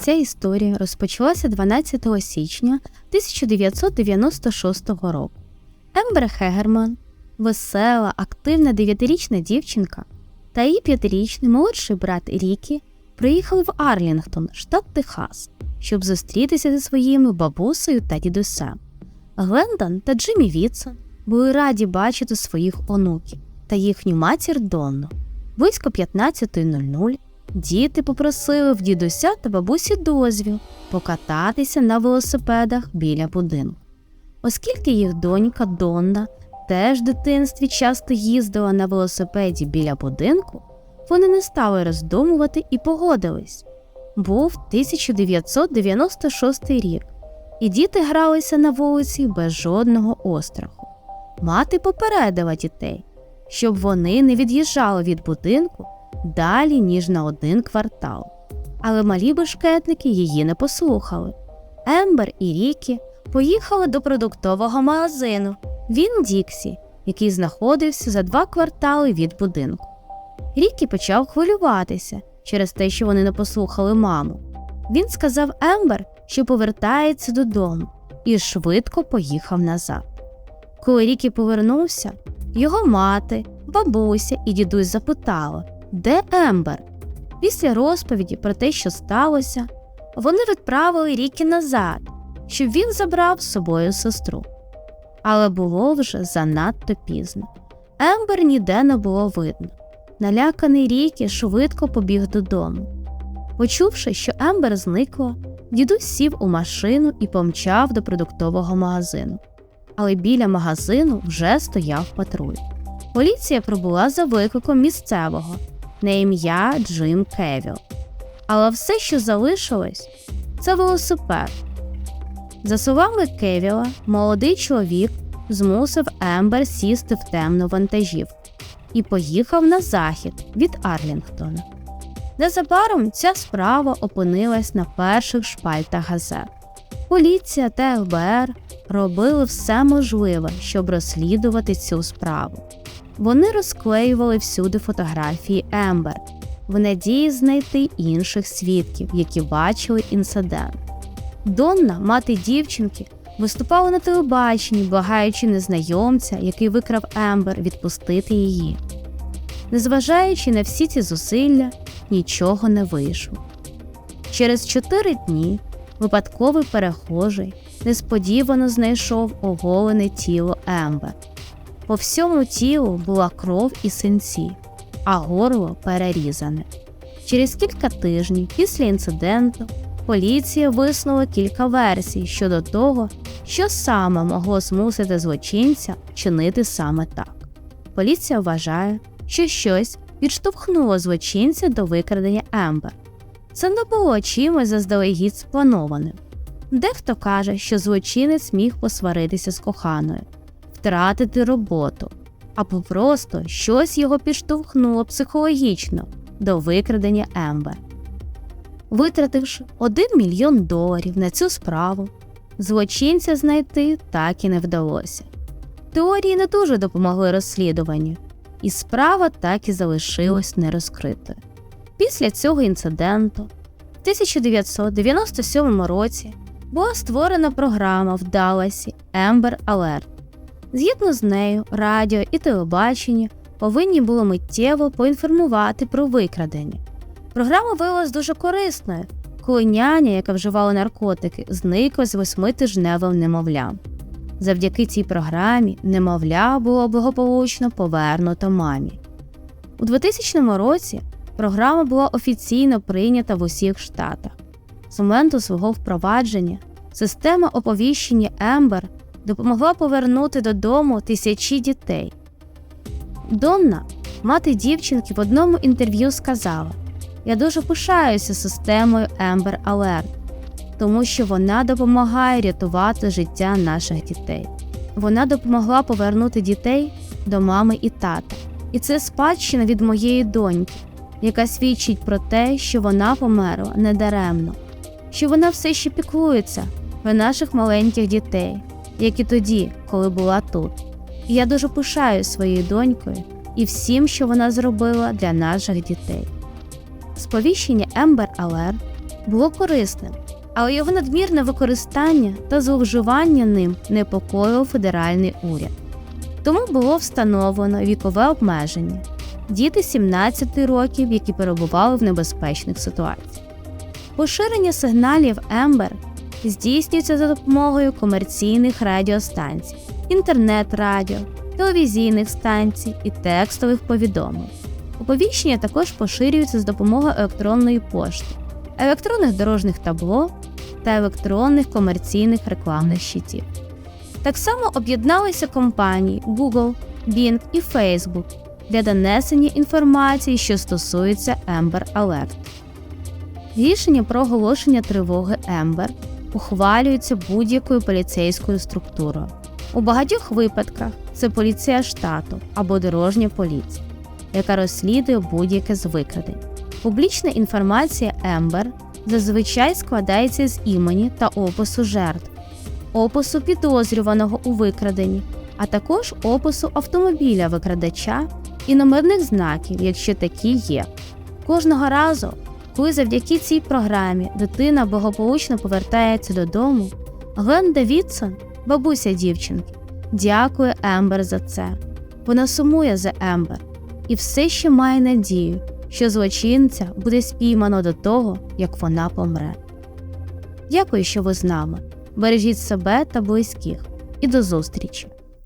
Ця історія розпочалася 12 січня 1996 року. Ембер Хегерман, весела, активна дев'ятирічна дівчинка та її п'ятирічний молодший брат Рікі приїхали в Арлінгтон, штат Техас, щоб зустрітися зі своїми бабусею та дідусем. Глендон та Джиммі Вітсон були раді бачити своїх онуків та їхню матір Донну. Близько 15.00 діти попросили в дідуся та бабусі дозвіл покататися на велосипедах біля будинку. Оскільки їх донька Донна теж в дитинстві часто їздила на велосипеді біля будинку, вони не стали роздумувати і погодились. Був 1996 рік, і діти гралися на вулиці без жодного остраху. Мати попередила дітей, щоб вони не від'їжджали від будинку далі, ніж на один квартал. Але малі бешкетники її не послухали. Ембер і Рікі поїхали до продуктового магазину Він Діксі, який знаходився за два квартали від будинку. Рікі почав хвилюватися через те, що вони не послухали маму. Він сказав Ембер, що повертається додому, і швидко поїхав назад. Коли Рікі повернувся, його мати, бабуся і дідусь запитали, де Ембер. Після розповіді про те, що сталося, вони відправили Рікі назад, щоб він забрав з собою сестру. Але було вже занадто пізно. Ембер ніде не було видно. Наляканий Рікі швидко побіг додому. Почувши, що Ембер зникла, дідусь сів у машину і помчав до продуктового магазину. Але біля магазину вже стояв патруль. Поліція прибула за викликом місцевого на ім'я Джим Кевіл. Але все, що залишилось, це велосипед. За словами Кевіла, молодий чоловік змусив Ембер сісти в темну вантажівку і поїхав на захід від Арлінгтона. Незабаром ця справа опинилась на перших шпальтах газет. Поліція та ФБР робили все можливе, щоб розслідувати цю справу. Вони розклеювали всюди фотографії Ембер в надії знайти інших свідків, які бачили інцидент. Донна, мати дівчинки, виступала на телебаченні, благаючи незнайомця, який викрав Ембер, відпустити її. Незважаючи на всі ці зусилля, нічого не вийшло. Через чотири дні випадковий перехожий несподівано знайшов оголене тіло Ембер. По всьому тілу була кров і синці, а горло перерізане. Через кілька тижнів після інциденту поліція висунула кілька версій щодо того, що саме могло змусити злочинця чинити саме так. Поліція вважає, що щось підштовхнуло злочинця до викрадення Ембер. Це не було чимось заздалегідь спланованим. Дехто каже, що злочинець міг посваритися з коханою, втратити роботу, або просто щось його підштовхнуло психологічно до викрадення Ембер. Витративши 1 мільйон доларів на цю справу, злочинця знайти так і не вдалося. Теорії не дуже допомогли розслідуванню, і справа так і залишилась нерозкритою. Після цього інциденту, в 1997 році, була створена програма в Далласі Ембер Alert. Згідно з нею, радіо і телебачення повинні були миттєво поінформувати про викрадення. Програма виявилась дуже корисною, коли няня, яка вживала наркотики, зникла з восьмитижневим немовлям. Завдяки цій програмі немовля було благополучно повернуто мамі. У 2000 році програма була офіційно прийнята в усіх штатах. З моменту свого впровадження система оповіщення Ембер допомогла повернути додому тисячі дітей. Донна, мати дівчинки, в одному інтерв'ю сказала: Я дуже пишаюся системою Ембер Alert, тому що вона допомагає рятувати життя наших дітей. Вона допомогла повернути дітей до мами і тата. І це спадщина від моєї доньки, яка свідчить про те, що вона померла недаремно, що вона все ще піклується про наших маленьких дітей, як і тоді, коли була тут. І я дуже пишаю своєю донькою і всім, що вона зробила для наших дітей. Сповіщення Ембер Алер було корисним, але його надмірне використання та зловживання ним непокоїв федеральний уряд. Тому було встановлено вікове обмеження діти 17 років, які перебували в небезпечних ситуаціях. Поширення сигналів Ембер здійснюється за допомогою комерційних радіостанцій, інтернет-радіо, телевізійних станцій і текстових повідомлень. Оповіщення також поширюються з допомогою електронної пошти, електронних дорожніх табло та електронних комерційних рекламних щитів. Так само об'єдналися компанії Google, Bing і Facebook для донесення інформації, що стосується Amber Alert. Рішення про оголошення тривоги Ембер ухвалюється будь-якою поліцейською структурою. У багатьох випадках це поліція штату або дорожня поліція, яка розслідує будь-яке з викрадень. Публічна інформація Ембер зазвичай складається з імені та опису жертв, опису підозрюваного у викраденні, а також опису автомобіля викрадача і номерних знаків, якщо такі є. Кожного разу, коли завдяки цій програмі дитина благополучно повертається додому, Глен Девідсон, бабуся дівчинки, дякує Ембер за це. Вона сумує за Ембер і все ще має надію, що злочинця буде спіймано до того, як вона помре. Дякую, що ви з нами. Бережіть себе та близьких, і до зустрічі!